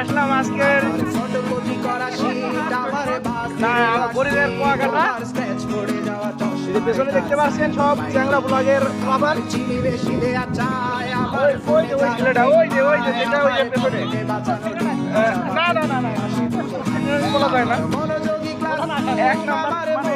আসলাম আজকের গরিবের কুয়াকাটা। পেছনে দেখতে পাচ্ছেন সব চ্যাংরা ব্লগের আবার ওই যে ওই ছেলেটা ওই যে ওই যে যেটা ওই যে পেছনে। না না না না বলা যায় না। এক নাম্বার মানে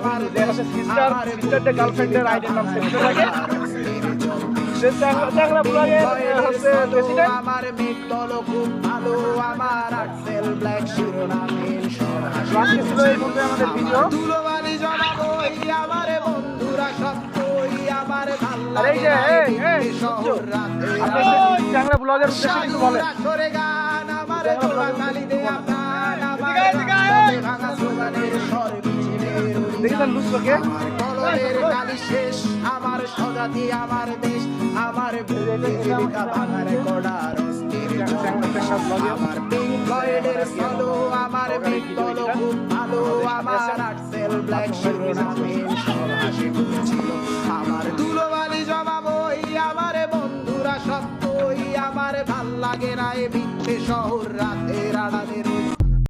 আমাদের সিস্টার সিস্টারদের গার্লফ্রেন্ডের আইডির নাম থাকে আমার খুব ভালো ব্ল্যাক ধুলোবালি জমাবো বন্ধুরা সত্যই আমার ভালো লাগে শহর রাতে ব্লগের উদ্দেশ্যে কিছু বলেন। সাধুরা করে গান আমার তোরা আপনার আমার কলমের কালি শেষ আমার বন্ধুরা সত্যই আমার ভালো লাগে না এ মিথ্যে শহর রাতের আড়ালের